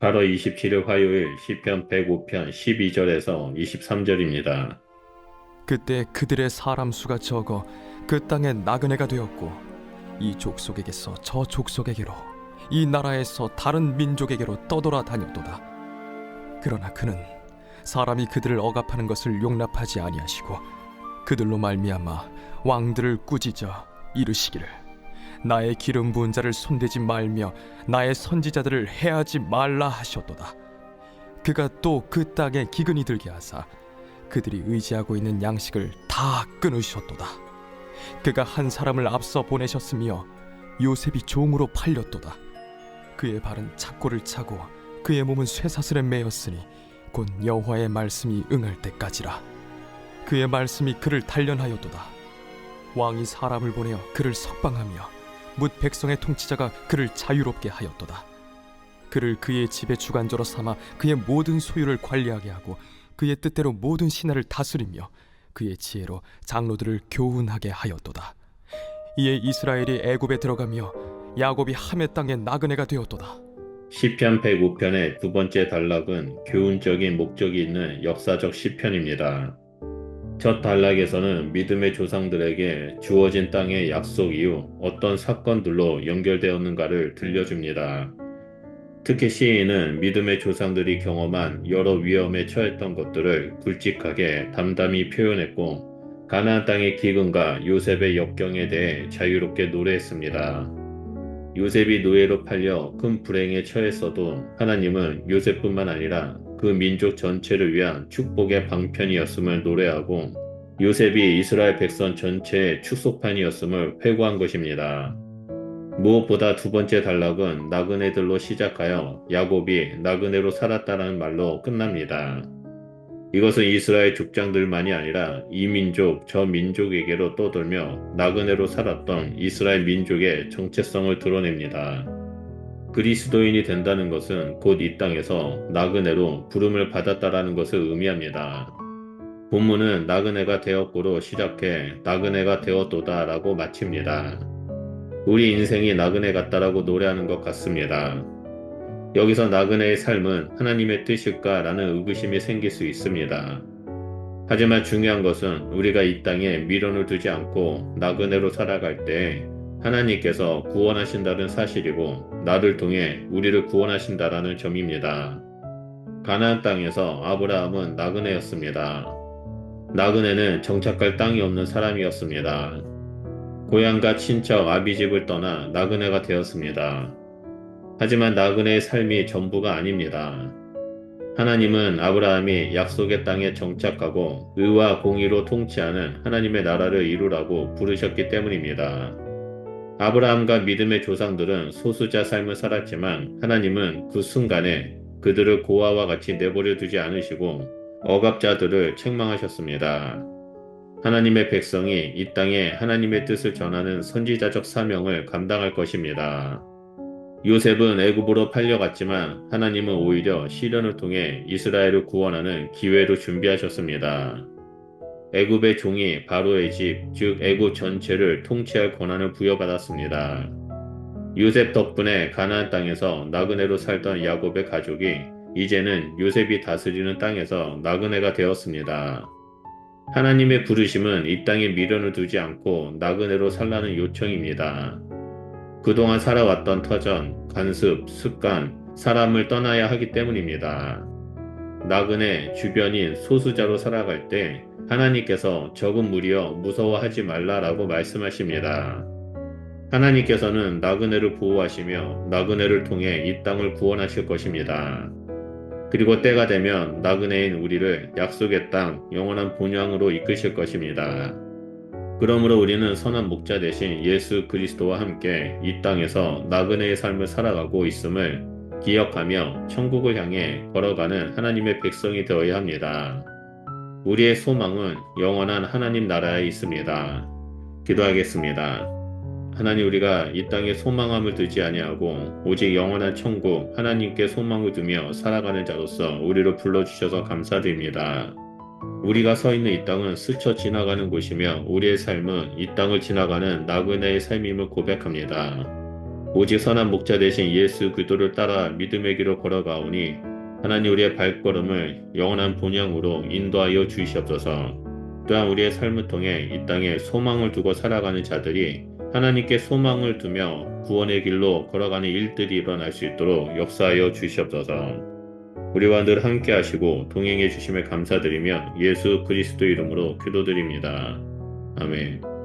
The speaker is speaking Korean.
8월 27일 화요일 시편 105편 12절에서 23절입니다. 그때 그들의 사람 수가 적어 그 땅에 나그네가 되었고 이 족속에게서 저 족속에게로 이 나라에서 다른 민족에게로 떠돌아 다녔도다. 그러나 그는 사람이 그들을 억압하는 것을 용납하지 아니하시고 그들로 말미암아 왕들을 꾸짖어 이르시기를 나의 기름 부은 자를 손대지 말며 나의 선지자들을 해하지 말라 하셨도다. 그가 또 그 땅에 기근이 들게 하사 그들이 의지하고 있는 양식을 다 끊으셨도다. 그가 한 사람을 앞서 보내셨으며 요셉이 종으로 팔렸도다. 그의 발은 착고를 차고 그의 몸은 쇠사슬에 매였으니 곧 여호와의 말씀이 응할 때까지라. 그의 말씀이 그를 단련하였도다. 왕이 사람을 보내어 그를 석방하며 뭇 백성의 통치자가 그를 자유롭게 하였도다. 그를 그의 집의 주관자로 삼아 그의 모든 소유를 관리하게 하고 그의 뜻대로 모든 신하를 다스리며 그의 지혜로 장로들을 교훈하게 하였도다. 이에 이스라엘이 애굽에 들어가며 야곱이 함의 땅에 나그네가 되었도다. 시편 105편의 두 번째 단락은 교훈적인 목적이 있는 역사적 시편입니다. 첫 단락에서는 믿음의 조상들에게 주어진 땅의 약속 이후 어떤 사건들로 연결되었는가를 들려줍니다. 특히 시인은 믿음의 조상들이 경험한 여러 위험에 처했던 것들을 굵직하게 담담히 표현했고 가나안 땅의 기근과 요셉의 역경에 대해 자유롭게 노래했습니다. 요셉이 노예로 팔려 큰 불행에 처했어도 하나님은 요셉뿐만 아니라 그 민족 전체를 위한 축복의 방편이었음을 노래하고 요셉이 이스라엘 백성 전체의 축소판이었음을 회고한 것입니다. 무엇보다 두 번째 단락은 나그네들로 시작하여 야곱이 나그네로 살았다는 말로 끝납니다. 이것은 이스라엘 족장들만이 아니라 이 민족 저 민족에게로 떠돌며 나그네로 살았던 이스라엘 민족의 정체성을 드러냅니다. 그리스도인이 된다는 것은 곧 이 땅에서 나그네로 부름을 받았다라는 것을 의미합니다. 본문은 나그네가 되었고로 시작해 나그네가 되었도다 라고 마칩니다. 우리 인생이 나그네 같다라고 노래하는 것 같습니다. 여기서 나그네의 삶은 하나님의 뜻일까 라는 의구심이 생길 수 있습니다. 하지만 중요한 것은 우리가 이 땅에 미련을 두지 않고 나그네로 살아갈 때 하나님께서 구원하신다는 사실이고 나를 통해 우리를 구원하신다라는 점입니다. 가나안 땅에서 아브라함은 나그네였습니다. 나그네는 정착할 땅이 없는 사람이었습니다. 고향과 친척 아비집을 떠나 나그네가 되었습니다. 하지만 나그네의 삶이 전부가 아닙니다. 하나님은 아브라함이 약속의 땅에 정착하고 의와 공의로 통치하는 하나님의 나라를 이루라고 부르셨기 때문입니다. 아브라함과 믿음의 조상들은 소수자 삶을 살았지만 하나님은 그 순간에 그들을 고아와 같이 내버려 두지 않으시고 억압자들을 책망하셨습니다. 하나님의 백성이 이 땅에 하나님의 뜻을 전하는 선지자적 사명을 감당할 것입니다. 요셉은 애굽으로 팔려갔지만 하나님은 오히려 시련을 통해 이스라엘을 구원하는 기회로 준비하셨습니다. 애굽의 종이 바로의 집, 즉 애굽 전체를 통치할 권한을 부여받았습니다. 요셉 덕분에 가나안 땅에서 나그네로 살던 야곱의 가족이 이제는 요셉이 다스리는 땅에서 나그네가 되었습니다. 하나님의 부르심은 이 땅에 미련을 두지 않고 나그네로 살라는 요청입니다. 그동안 살아왔던 터전, 관습, 습관, 사람을 떠나야 하기 때문입니다. 나그네, 주변인, 소수자로 살아갈 때 하나님께서 적은 무리여 무서워하지 말라라고 말씀하십니다. 하나님께서는 나그네를 보호하시며 나그네를 통해 이 땅을 구원하실 것입니다. 그리고 때가 되면 나그네인 우리를 약속의 땅 영원한 본향으로 이끄실 것입니다. 그러므로 우리는 선한 목자 대신 예수 그리스도와 함께 이 땅에서 나그네의 삶을 살아가고 있음을 기억하며 천국을 향해 걸어가는 하나님의 백성이 되어야 합니다. 우리의 소망은 영원한 하나님 나라에 있습니다. 기도하겠습니다. 하나님 우리가 이 땅에 소망함을 두지 아니하고 오직 영원한 천국 하나님께 소망을 두며 살아가는 자로서 우리를 불러주셔서 감사드립니다. 우리가 서 있는 이 땅은 스쳐 지나가는 곳이며 우리의 삶은 이 땅을 지나가는 나그네의 삶임을 고백합니다. 오직 선한 목자 대신 예수 그리스도를 따라 믿음의 길로 걸어가오니 하나님 우리의 발걸음을 영원한 본향으로 인도하여 주시옵소서. 또한 우리의 삶을 통해 이 땅에 소망을 두고 살아가는 자들이 하나님께 소망을 두며 구원의 길로 걸어가는 일들이 일어날 수 있도록 역사하여 주시옵소서. 우리와 늘 함께 하시고 동행해 주심에 감사드리며 예수 그리스도 이름으로 기도드립니다. 아멘.